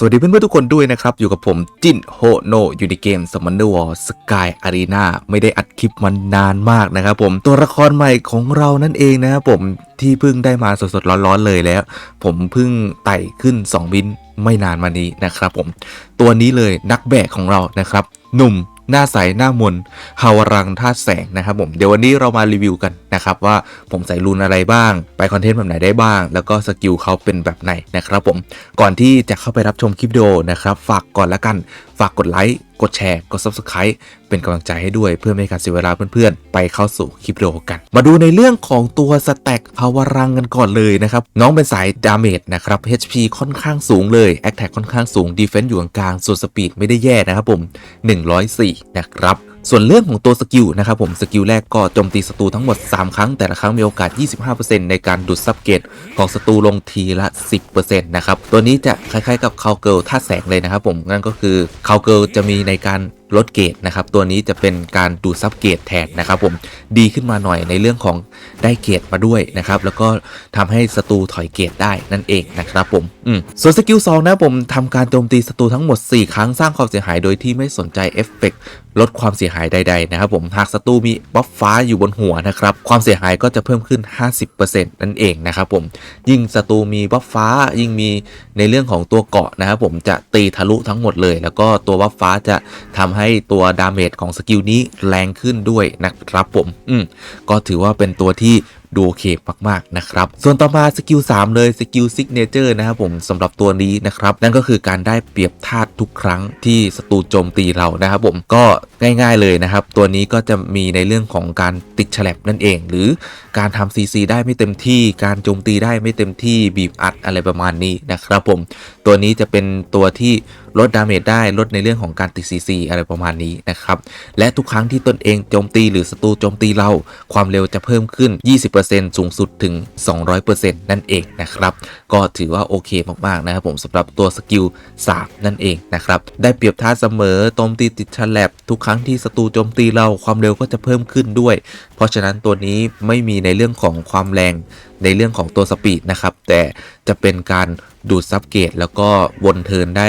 สวัสดีเพื่อนๆทุกคนด้วยนะครับ อยู่กับผมจินโฮโนอยู่ในเกม Summoner War Sky Arena ไม่ได้อัดคลิปมันานมากนะครับผมตัวละครใหม่ของเรานั่นเองนะครับผมที่เพิ่งได้มาสดๆร้อนๆเลยแล้ว ผมเพิ่งไต่ขึ้น 2 วินไม่นานมานี้นะครับผมตัวนี้เลยนักแบกของเรานะครับ หนุ่มหน้าใสหน้ามนฮาวรังธาแสงนะครับผมเดี๋ยววันนี้เรามารีวิวกันนะครับว่าผมใส่รูนอะไรบ้าง ไปคอนเทนต์แบบไหนได้บ้าง แล้วก็สกิลเขาเป็นแบบไหนนะครับผม ก่อนที่จะเข้าไปรับชมคลิปวิดีโอนะครับ ฝากก่อนละกัน ฝากกดไลค์ กดแชร์ กด Subscribe เป็นกำลังใจให้ด้วยเพื่อไม่ให้การเสียเวลาเพื่อนๆ ไปเข้าสู่คลิปวิดีโอกัน มาดูในเรื่องของตัวสแต็กภาวรังกันก่อนเลยนะครับ น้องเป็นสายดาเมจนะครับ HP ค่อนข้างสูงเลยแอคแท็กค่อนข้างสูงดีเฟน s ์อยู่กลางๆส่วนสปีดไม่ได้แย่นะครับผม 104 นะครับ ส่วนเรื่องของตัวสกิลนะครับผมสกิลแรกก็โจมตีศัตรูทั้งหมด 3 ครั้ง แต่ละครั้งมีโอกาส 25%ในการดูดซับเกตของศัตรูลงทีละ 10%นะครับตัวนี้จะคล้ายๆกับคาวเกิลท่าแสงเลยนะครับผมนั่นก็คือคาวเกิลจะมีในการ ลดเกตนะครับ ตัวนี้จะเป็นการดูดซับเกตแทนนะครับผมดีขึ้นมาหน่อยในเรื่องของได้เกตมาด้วยนะครับ แล้วก็ทำให้ศัตรูถอยเกตได้นั่นเองนะครับผมอืมส่วนสกิล2นะผมทำการโจมตีศัตรูทั้งหมด 4 ครั้งสร้างความเสียหายโดยที่ไม่สนใจเอฟเฟกต์ลดความเสียหายใดๆนะครับผมหากศัตรูมีบัฟฟ้าอยู่บนหัวนะครับความเสียหายก็จะเพิ่มขึ้น 50%นั่นเองนะครับผมยิ่งศัตรูมีบัฟฟ้ายิ่งมีในเรื่องของตัวเกาะนะครับผมจะตีทะลุทั้งหมดเลย แล้วก็ตัวบัฟฟ้าจะทำใให้ตัวดาเมจของสกิลนี้แรงขึ้นด้วยนะครับผม อืมก็ถือว่าเป็นตัวที่ ดูโอเคมากๆนะครับ ส่วนต่อมาสกิล3เลยสกิลซิกเนเจอร์นะครับผมสำหรับตัวนี้นะครับ นั่นก็คือการได้เปรียบธาตุทุกครั้งที่ศัตรูโจมตีเรานะครับผมก็ง่าย ๆเลยนะครับ ตัวนี้ก็จะมีในเรื่องของการติดฉลับนั่นเอง หรือการทำ CC ได้ไม่เต็มที่ การโจมตีได้ไม่เต็มที่บีบอัดอะไรประมาณนี้นะครับผม ตัวนี้จะเป็นตัวที่ลดดาเมจได้ลดในเรื่องของการติด CC อะไรประมาณนี้นะครับ และทุกครั้งที่ตนเองโจมตีหรือศัตรูโจมตีเราความเร็วจะเพิ่มขึ้น 20สูงสุดถึง 200%นั่นเองนะครับ ก็ถือว่าโอเคมากๆนะครับผมสำหรับตัวสกิล3นั่นเองนะครับ ได้เปรียบท่าเสมอโจมตีติดฉลับทุกครั้งที่ศัตรูโจมตีเราความเร็วก็จะเพิ่มขึ้นด้วย เพราะฉะนั้นตัวนี้ไม่มีในเรื่องของความแรงในเรื่องของตัวสปีดนะครับ แต่จะเป็นการ ดูดซับเกตแล้วก็วนเทินได้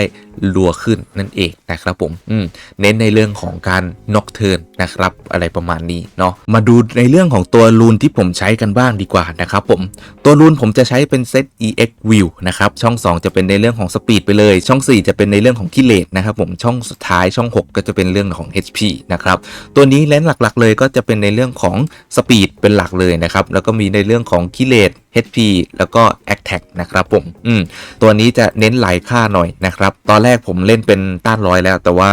รัวขึ้นนั่นเองนะครับผมอืมเน้นในเรื่องของการน็อกเทินนะครับอะไรประมาณนี้เนาะมาดูในเรื่องของตัวรูนที่ผมใช้กันบ้างดีกว่านะครับผมตัวรูนผมจะใช้เป็นเซต EX View นะครับช่อง 2 จะเป็นในเรื่องของสปีดไปเลย ช่อง 4 จะเป็นในเรื่องของกิเลสนะครับผมช่องสุดท้ายช่อง 6 ก็จะเป็นเรื่องของ HP นะครับตัวนี้เลนส์หลักๆ เลยก็จะเป็นในเรื่องของสปีดเป็นหลักเลยนะครับแล้วก็มีในเรื่องของกิเลส HP แล้วก็ a t t a c นะครับผมอืมตัวนี้จะเน้นหลายค่าหน่อยนะครับ ตอนแรกผมเล่นเป็นต้านร้อยแล้วแต่ว่า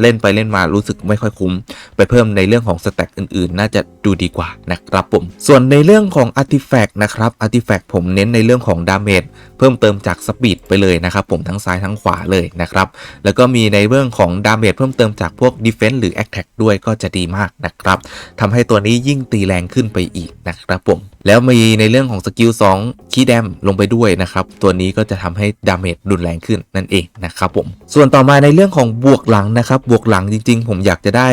เล่นไปเล่นมารู้สึกไม่ค่อยคุ้ม ไปเพิ่มในเรื่องของสแต็กอื่นๆ น่าจะดูดีกว่านะครับผม ส่วนในเรื่องของ Artifact นะครับ Artifact ผมเน้นในเรื่องของดาเมจเพิ่มเติมจากสปีดไปเลยนะครับผมทั้งซ้ายทั้งขวาเลยนะครับ แล้วก็มีในเรื่องของดาเมจเพิ่มเติมจากพวก Defense หรือ Attack ด้วยก็จะดีมากนะครับทำให้ตัวนี้ยิ่งตีแรงขึ้นไปอีกนะครับผมแล้วมีในเรื่องของสกิล2คีย์แดมลงไปด้วยนะครับตัวนี้ก็จะทำให้ดาเมจรุนแรงขึ้นนั่นเองนะครับผมส่วนต่อมาในเรื่องของบวกหลังนะครับ บวกหลังจริง ๆ ผมอยากจะได้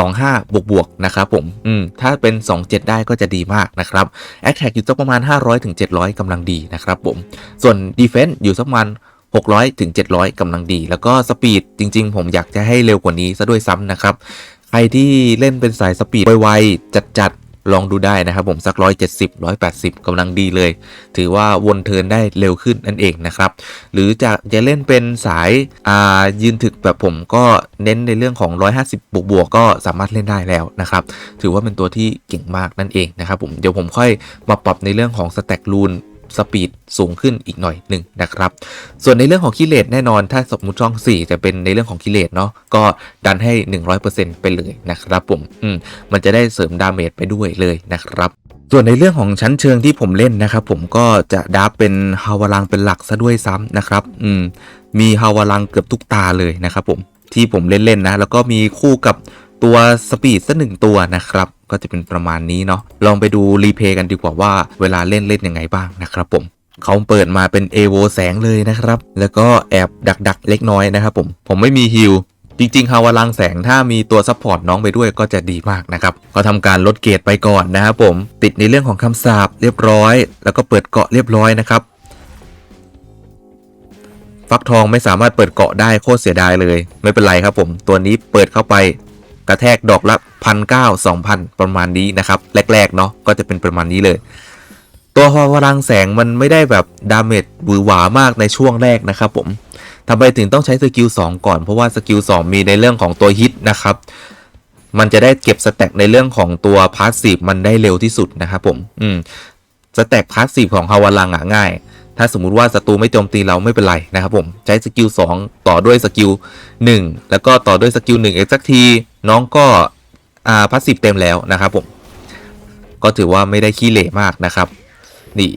25 บวกบวกนะครับผม อืม ถ้าเป็น 27 ได้ก็จะดีมากนะครับแอคแท็กอยู่สักประมาณ 500ถึง700กำลังดีนะครับผม ส่วนดีเฟนซ์อยู่สักประมาณ600ถึง700กำลังดี แล้วก็สปีดจริง ๆ ผมอยากจะให้เร็วกว่านี้ซะด้วยซ้ำนะครับ ใครที่เล่นเป็นสายสปีดไวๆจัดๆ ลองดูได้นะครับผมสัก 170 180กำลังดีเลย ถือว่าวนเทินได้เร็วขึ้นนั่นเองนะครับ หรือจะจะเล่นเป็นสายายืนถึกแบบผมก็เน้นในเรื่องของ 150 บวกบวกก็สามารถเล่นได้แล้วนะครับ ถือว่าเป็นตัวที่เก่งมากนั่นเองนะครับผมเดี๋ยวผมค่อยมาปรับในเรื่องของสแต็กรูน สปีดสูงขึ้นอีกหน่อยหนึ่งนะครับ ส่วนในเรื่องของกิเลสแน่นอน ถ้าสมมุติช่อง 4 จะเป็นในเรื่องของกิเลสเนาะก็ดันให้ 100%ไปเลยนะครับผมอืมมันจะได้เสริมดาเมจไปด้วยเลยนะครับส่วนในเรื่องของชั้นเชิงที่ผมเล่นนะครับผมก็จะดับเป็นฮาวาลังเป็นหลักซะด้วยซ้ำนะครับ อืม มีฮาวาลังเกือบทุกตาเลยนะครับผมที่ผมเล่นๆนะ แล้วก็มีคู่กับตัวสปีดสักหนึ่งตัวนะครับ ก็จะเป็นประมาณนี้เนาะลองไปดูรีเพย์กันดีกว่าว่าเวลาเล่นเล่นยังไงบ้างนะครับผมเขาเปิดมาเป็นเอโวแสงเลยนะครับ แล้วก็แอบดักดักๆ เล็กน้อยนะครับผมผมไม่มีฮิลจริงๆฮาวาลังแสงถ้ามีตัวซัพพอร์ตน้องไปด้วยก็จะดีมากนะครับก็ทำการลดเกรดไปก่อนนะครับผมติดในเรื่องของคำสาปเรียบร้อย แล้วก็เปิดเกาะเรียบร้อยนะครับฟักทองไม่สามารถเปิดเกาะได้โคตรเสียดายเลย ไม่เป็นไรครับผม ตัวนี้เปิดเข้าไป กระแทกดอกละพันเก้าสองพันประมาณนี้นะครับ แรก ๆ เนาะก็จะเป็นประมาณนี้เลย ตัวพลังแสงมันไม่ได้แบบดาเมจหวือหวามากในช่วงแรกนะครับผมทำไมถึงต้องใช้สกิล2ก่อนเพราะว่าสกิล2มีในเรื่องของตัวฮิตนะครับ มันจะได้เก็บสแต็กในเรื่องของตัวพาสซีฟมันได้เร็วที่สุดนะครับผม อืมสแต็กพาสซีฟของฮาวาลังอะง่าย ถ้าสมมุติว่าศัตรูไม่โจมตีเราไม่เป็นไรนะครับผม ใช้สกิล2ต่อด้วยสกิล1แล้วก็ต่อด้วยสกิล1เอ็กซ์ที น้องก็อ่าพาสซีฟเต็มแล้วนะครับผม ก็ถือว่าไม่ได้ขี้เหร่มากนะครับ นี่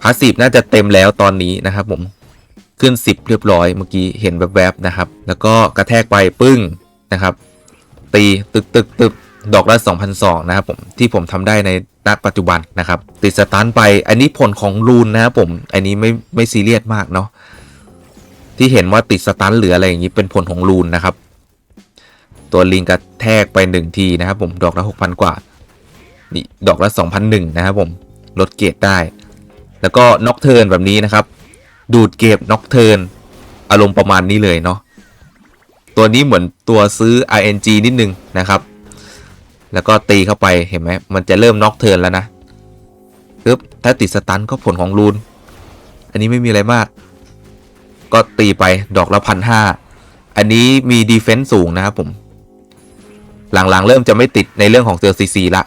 พาสซีฟน่าจะเต็มแล้วตอนนี้นะครับผมขึ้น 10 เรียบร้อยเมื่อกี้เห็นแวบๆนะครับ แล้วก็กระแทกไปปึ้งนะครับ ตีตึกตึกตึกดอกละ2,002นะครับผมที่ผมทำได้ในณปัจจุบันนะครับ ติดสตันไปอันนี้ผลของรูนนะครับผมอันนี้ไม่ไม่ซีเรียสมากเนาะที่เห็นว่าติดสตันหรืออะไรอย่างนี้เป็นผลของรูนนะครับ ตัวลิงกระแทกไปหนึ่งทีนะครับผมดอกละ 6,000 กว่า นี่ดอกละ 2,001 นะครับผมลดเกรดได้ แล้วก็น็อกเทิร์นแบบนี้นะครับ ดูดเก็บน็อกเทิร์นอารมณ์ประมาณนี้เลยเนาะตัวนี้เหมือนตัวซื้อ RNG นิดนึงนะครับ แล้วก็ตีเข้าไปเห็นไหมมันจะเริ่มน็อกเทิร์นแล้วนะปึ๊บถ้าติดสตันก็ผลของรูนอันนี้ไม่มีอะไรมาก ก็ตีไปดอกละพันห้าอันนี้มีดีเฟนซ์สูงนะครับผม หลังๆ เริ่มจะไม่ติดในเรื่องของเซลซีซีละ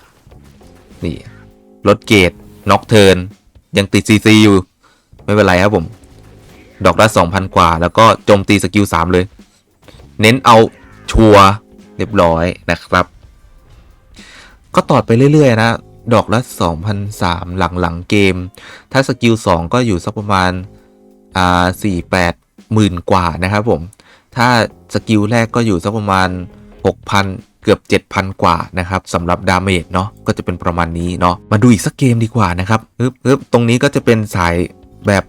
นี่ลดเกรดน็อกเทิร์นยังติดซีซีอยู่ ไม่เป็นไรครับผม ดอกละ2,000 กว่า แล้วก็โจมตีสกิล 3 เลย เน้นเอาชัวเรียบร้อยนะครับ ก็ตอดไปเรื่อย ๆ นะ ดอกละ2,003หลังหลัง ๆ เกม ถ้าสกิล 2 ก็อยู่สักประมาณอ่า4-8หมื่นกว่านะครับผม ถ้าสกิลแรกก็อยู่สักประมาณ 6,000 เกือบ 7,000 กว่านะครับสำหรับดาเมจเนาะก็จะเป็นประมาณนี้เนาะมาดูอีกสักเกมดีกว่านะครับฮึบฮึบตรงนี้ก็จะเป็นสายแบบ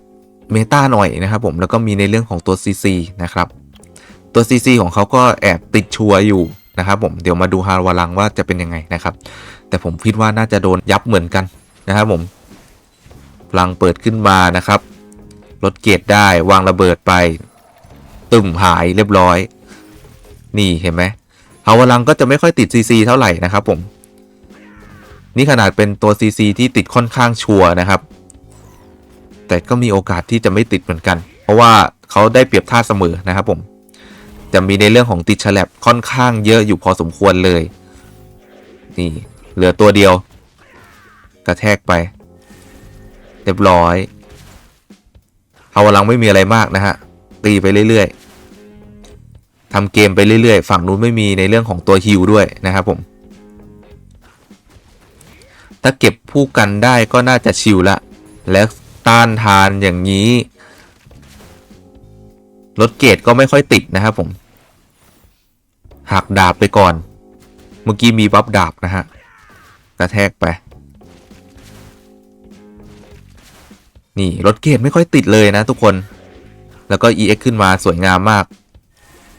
เมตาหน่อยนะครับผมแล้วก็มีในเรื่องของตัว CC นะครับตัว CC ของเขาก็แอบติดชัวอยู่นะครับผมเดี๋ยวมาดูฮาวาลังว่าจะเป็นยังไงนะครับแต่ผมคิดว่าน่าจะโดนยับเหมือนกันนะครับผมพลังเปิดขึ้นมานะครับลดเกรดได้วางระเบิดไปตึมหายเรียบร้อย นี่เห็นไหม ฮาวลังก็จะไม่ค่อยติด CC เท่าไหร่นะครับผม นี่ขนาดเป็นตัว CC ที่ติดค่อนข้างชัวร์นะครับ แต่ก็มีโอกาสที่จะไม่ติดเหมือนกัน เพราะว่าเขาได้เปรียบท่าเสมอนะครับผม จะมีในเรื่องของติดฉลับค่อนข้างเยอะอยู่พอสมควรเลย นี่เหลือตัวเดียว กระแทกไปเรียบร้อยฮาวลังไม่มีอะไรมากนะฮะตีไปเรื่อยๆ ทำเกมไปเรื่อยๆ ฝั่งนู้นไม่มีในเรื่องของตัวฮิวด้วยนะครับผม ถ้าเก็บผู้กันได้ก็น่าจะชิลละ และต้านทานอย่างนี้ลดเกรดก็ไม่ค่อยติดนะครับผมหักดาบไปก่อน เมื่อกี้มีบัฟดาบนะฮะกระแทกไป นี่ลดเกรดไม่ค่อยติดเลยนะทุกคน แล้วก็ EX ขึ้นมาสวยงามมาก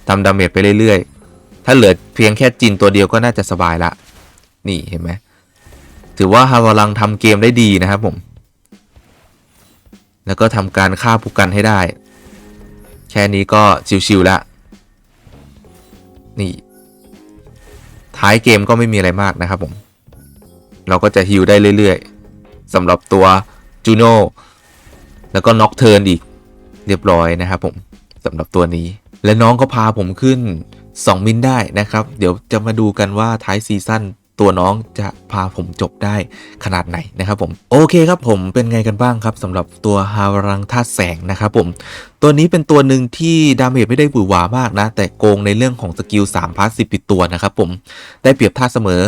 ทำดาเมจไปเรื่อยๆ ถ้าเหลือเพียงแค่จินตัวเดียวก็น่าจะสบายละ นี่เห็นไหม ถือว่าฮาวาลังทำเกมได้ดีนะครับผม แล้วก็ทำการฆ่าผู้กันให้ได้ แค่นี้ก็ชิวๆแล้วนี่ ท้ายเกมก็ไม่มีอะไรมากนะครับผม เราก็จะฮิวได้เรื่อยๆสำหรับตัวจูโน่แล้วก็น็อกเทิร์นอีกเรียบร้อยนะครับผมสำหรับตัวนี้ และน้องก็พาผมขึ้น 2 มิลได้นะครับ เดี๋ยวจะมาดูกันว่าท้ายซีซั่นตัวน้องจะพาผมจบได้ขนาดไหนนะครับผมโอเคครับผมเป็นไงกันบ้างครับสำหรับตัวฮารังธาตุแสงนะครับผมตัวนี้เป็นตัวหนึ่งที่ดาเมจไม่ได้หวือหวามากนะ แต่โกงในเรื่องของสกิล3พาสสิบติดตัวนะครับผมได้เปรียบท่าเสมอ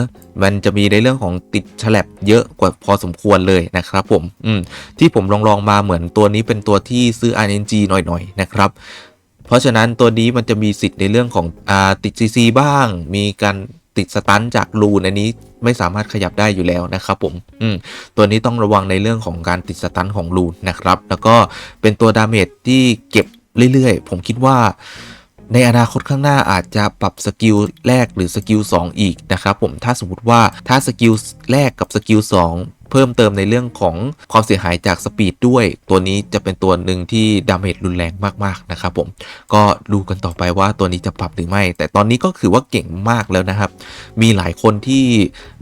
มันจะมีในเรื่องของติดฉลับเยอะกว่าพอสมควรเลยนะครับผมอืมที่ผมลองลองมาเหมือนตัวนี้เป็นตัวที่ซื้อ RNG หน่อยๆนะครับ เพราะฉะนั้นตัวนี้มันจะมีสิทธิ์ในเรื่องของอ่าติด CC บ้าง มีการติดสตันจากรูนอันนี้ไม่สามารถขยับได้อยู่แล้วนะครับผมอืมตัวนี้ต้องระวังในเรื่องของการติดสตันของรูนนะครับ แล้วก็เป็นตัวดาเมจที่เก็บเรื่อยๆ ผมคิดว่าในอนาคตข้างหน้าอาจจะปรับสกิลแรกหรือสกิล2อีกนะครับผมถ้าสมมติว่าถ้าสกิลแรกกับสกิล2 เพิ่มเติมในเรื่องของความเสียหายจากสปีดด้วย ตัวนี้จะเป็นตัวหนึ่งที่ดาเมจรุนแรงมากๆนะครับผมก็ดูกันต่อไปว่าตัวนี้จะปรับหรือไม่ แต่ตอนนี้ก็คือว่าเก่งมากแล้วนะครับ มีหลายคนที่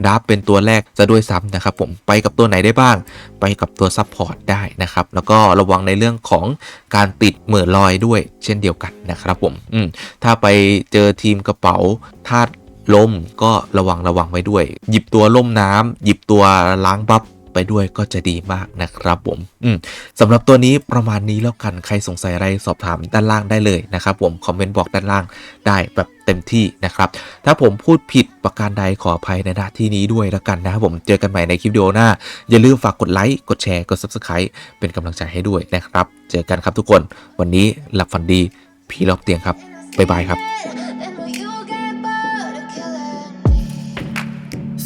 ดับเป็นตัวแรกจะด้วยซ้ำนะครับผมไปกับตัวไหนได้บ้าง ไปกับตัวซัพพอร์ตได้นะครับแล้วก็ระวังในเรื่องของการติดเหมือลอยด้วย เช่นเดียวกันนะครับผมอืมถ้าไปเจอทีมกระเป๋าธาตุ ลมก็ระวังระวังไว้ด้วย หยิบตัวล่มน้ำหยิบตัวล้างบัฟไปด้วยก็จะดีมากนะครับผมอืมสำหรับตัวนี้ประมาณนี้แล้วกันใครสงสัยอะไรสอบถามด้านล่างได้เลยนะครับผมคอมเมนต์บอกด้านล่างได้แบบเต็มที่นะครับ ถ้าผมพูดผิดประการใดขออภัยในหน้าที่นี้ด้วยแล้วกันนะครับผมเจอกันใหม่ในคลิปวิดีโอหน้า อย่าลืมฝากกดไลค์กดแชร์กด Subscribe เป็นกำลังใจให้ด้วยนะครับ เจอกันครับทุกคน วันนี้หลับฝันดีผีรอบเตียงครับบ๊ายบายครับ